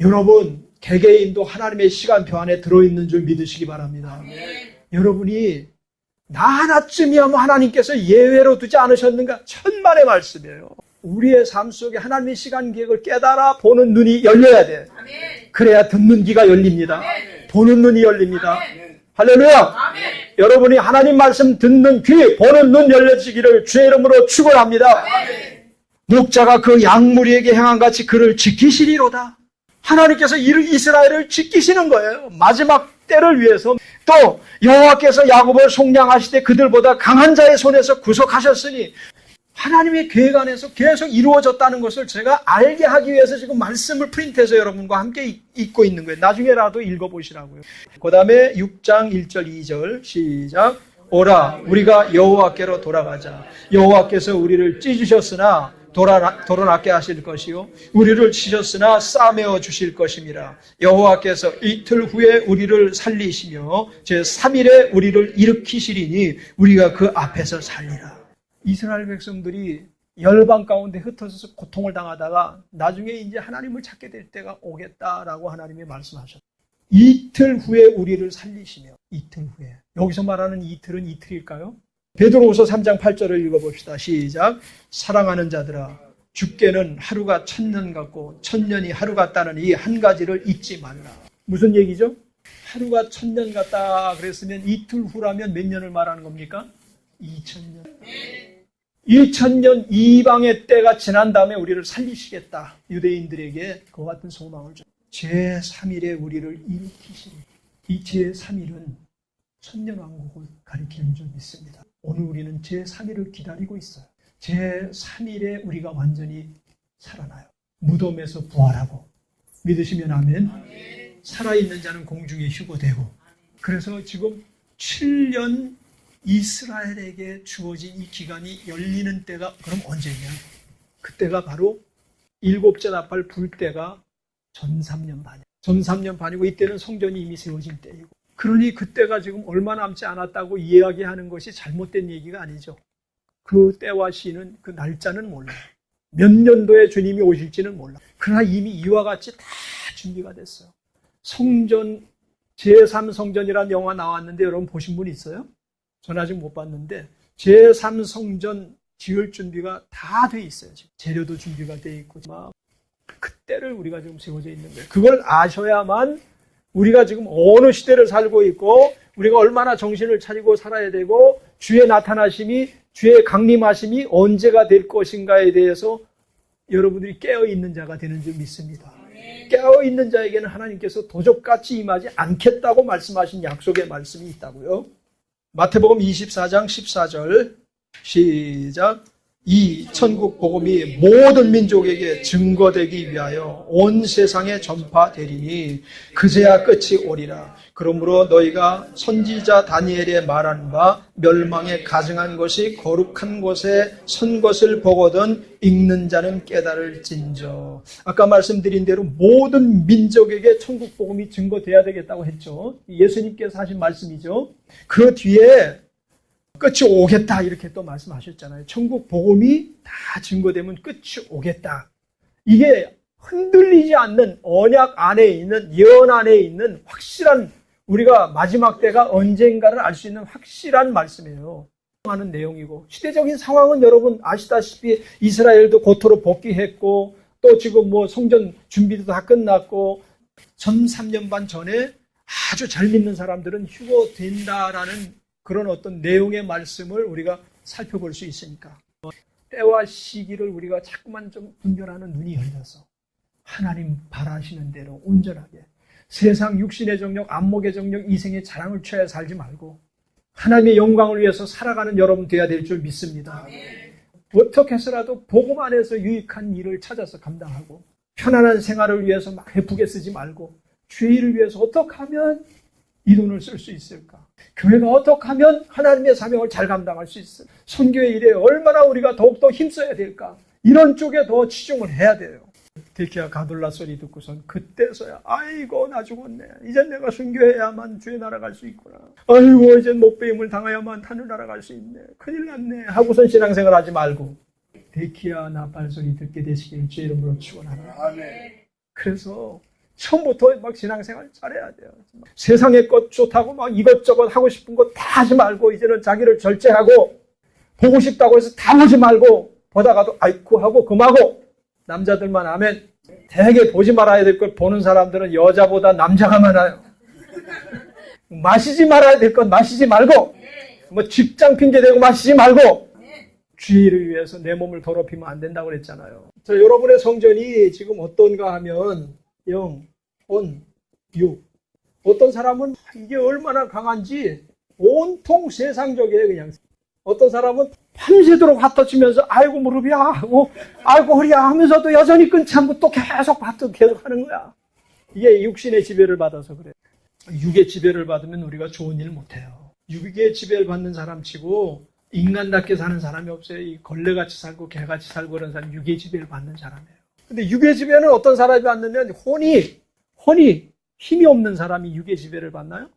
여러분, 개개인도 하나님의 시간표 안에 들어있는 줄 믿으시기 바랍니다. 여러분이 나 하나쯤이야 뭐 하나님께서 예외로 두지 않으셨는가? 천만의 말씀이에요. 우리의 삶 속에 하나님의 시간 계획을 깨달아 보는 눈이 열려야 돼. 그래야 듣는 귀가 열립니다. 보는 눈이 열립니다. 할렐루야! 여러분이 하나님 말씀 듣는 귀, 보는 눈 열려지기를 주의 이름으로 축원합니다. 목자가 그 양무리에게 향한 같이 그를 지키시리로다. 하나님께서 이스라엘을 지키시는 거예요. 마지막 때를 위해서 또 여호와께서 야곱을 속량하실 때 그들보다 강한 자의 손에서 구속하셨으니 하나님의 계획 안에서 계속 이루어졌다는 것을 제가 알게 하기 위해서 지금 말씀을 프린트해서 여러분과 함께 읽고 있는 거예요. 나중에라도 읽어보시라고요. 그 다음에 6장 1절 2절 시작 오라 우리가 여호와께로 돌아가자 여호와께서 우리를 찢으셨으나 돌아, 돌아낫게 하실 것이요 우리를 치셨으나 싸매어 주실 것임이라 여호와께서 이틀 후에 우리를 살리시며 제 3일에 우리를 일으키시리니 우리가 그 앞에서 살리라 이스라엘 백성들이 열방 가운데 흩어져서 고통을 당하다가 나중에 이제 하나님을 찾게 될 때가 오겠다라고 하나님이 말씀하셨다. 이틀 후에 우리를 살리시며 이틀 후에 여기서 말하는 이틀은 이틀일까요? 베드로후서 3장 8절을 읽어봅시다. 시작. 사랑하는 자들아 죽게는 하루가 천년 같고 천년이 하루 같다는 이 한 가지를 잊지 말라. 무슨 얘기죠? 하루가 천년 같다 그랬으면 이틀 후라면 몇 년을 말하는 겁니까? 2000년. 2000년 이방의 때가 지난 다음에 우리를 살리시겠다. 유대인들에게 그와 같은 소망을 줘. 제3일에 우리를 일으키시니 이 제3일은 천년왕국을 가리키는 줄 믿습니다. 오늘 우리는 제3일을 기다리고 있어요. 제3일에 우리가 완전히 살아나요. 무덤에서 부활하고 믿으시면 아멘. 살아있는 자는 공중에 휴고되고 그래서 지금 7년 이스라엘에게 주어진 이 기간이 열리는 때가 그럼 언제냐? 그때가 바로 일곱째 나팔 불 때가 전 3년 반이야. 전 3년 반이고 이때는 성전이 이미 세워진 때이고 그러니 그때가 지금 얼마 남지 않았다고 이야기하는 것이 잘못된 얘기가 아니죠. 그 때와 시는 그 날짜는 몰라요. 몇 년도에 주님이 오실지는 몰라. 그러나 이미 이와 같이 다 준비가 됐어요. 성전 제3성전이라는 영화 나왔는데 여러분 보신 분 있어요? 전 아직 못 봤는데 제3성전 지을 준비가 다 돼 있어요. 지금 재료도 준비가 돼 있고 막 그때를 우리가 지금 세워져 있는 거예요. 그걸 아셔야만 우리가 지금 어느 시대를 살고 있고 우리가 얼마나 정신을 차리고 살아야 되고 주의 나타나심이 주의 강림하심이 언제가 될 것인가에 대해서 여러분들이 깨어 있는 자가 되는 줄 믿습니다. 깨어 있는 자에게는 하나님께서 도적같이 임하지 않겠다고 말씀하신 약속의 말씀이 있다고요. 마태복음 24장 14절 시작 이 천국 복음이 모든 민족에게 증거되기 위하여 온 세상에 전파되리니 그제야 끝이 오리라. 그러므로 너희가 선지자 다니엘의 말한 바 멸망에 가증한 것이 거룩한 곳에 선 것을 보거든 읽는 자는 깨달을 진저. 아까 말씀드린 대로 모든 민족에게 천국 복음이 증거돼야 되겠다고 했죠. 예수님께서 하신 말씀이죠. 그 뒤에 끝이 오겠다 이렇게 또 말씀하셨잖아요. 천국 복음이 다 증거되면 끝이 오겠다. 이게 흔들리지 않는 언약 안에 있는 예언 안에 있는 확실한 우리가 마지막 때가 언젠가를 알 수 있는 확실한 말씀이에요. 하는 내용이고 시대적인 상황은 여러분 아시다시피 이스라엘도 고토로 복귀했고 또 지금 뭐 성전 준비도 다 끝났고 전 3년 반 전에 아주 잘 믿는 사람들은 휴거된다라는 그런 어떤 내용의 말씀을 우리가 살펴볼 수 있으니까 때와 시기를 우리가 자꾸만 좀 분별하는 눈이 열려서 하나님 바라시는 대로 온전하게 세상 육신의 정력, 안목의 정력, 이생의 자랑을 취하여 살지 말고 하나님의 영광을 위해서 살아가는 여러분 되어야 될 줄 믿습니다. 어떻게 해서라도 복음 안에서 유익한 일을 찾아서 감당하고 편안한 생활을 위해서 막 베푸게 쓰지 말고 일을 위해서 어떻게 하면 이 돈을 쓸 수 있을까? 교회가 어떻게 하면 하나님의 사명을 잘 감당할 수 있을까? 선교의 일에 얼마나 우리가 더욱더 힘써야 될까? 이런 쪽에 더 치중을 해야 돼요. 데키아 가둘라 소리 듣고선 그때서야 아이고 나 죽었네. 이젠 내가 순교해야만 주의 나라 갈 수 있구나. 아이고 이젠 목배임을 당해야만 하늘 나라 갈 수 있네. 큰일 났네. 하고선 신앙생활 하지 말고 데키아 나팔 소리 듣게 되시길 주의 이름으로 축원합니다. 그래서 처음부터 막 신앙생활 잘해야 돼요. 세상의 것 좋다고 막 이것저것 하고 싶은 거 다 하지 말고 이제는 자기를 절제하고 보고 싶다고 해서 다 보지 말고 보다가도 아이쿠 하고 금하고 남자들만 하면 되게 보지 말아야 될 걸 보는 사람들은 여자보다 남자가 많아요. 마시지 말아야 될 건 마시지 말고 뭐 직장 핑계 대고 마시지 말고 주의를 위해서 내 몸을 더럽히면 안 된다고 그랬잖아요. 자, 여러분의 성전이 지금 어떤가 하면 영, 혼, 육. 어떤 사람은 이게 얼마나 강한지 온통 세상적이에요, 그냥. 어떤 사람은 밤새도록 핫터치면서 아이고 무릎이야 하고 아이고 허리야 하면서도 여전히 끊지 않고 또 계속 핫터 계속 하는 거야. 이게 육신의 지배를 받아서 그래. 육의 지배를 받으면 우리가 좋은 일 못해요. 육의 지배를 받는 사람 치고 인간답게 사는 사람이 없어요. 이 걸레같이 살고 개같이 살고 그런 사람 육의 지배를 받는 사람이에요. 근데 육의 지배는 어떤 사람이 받느냐 혼이 혼이 힘이 없는 사람이 육의 지배를 받나요?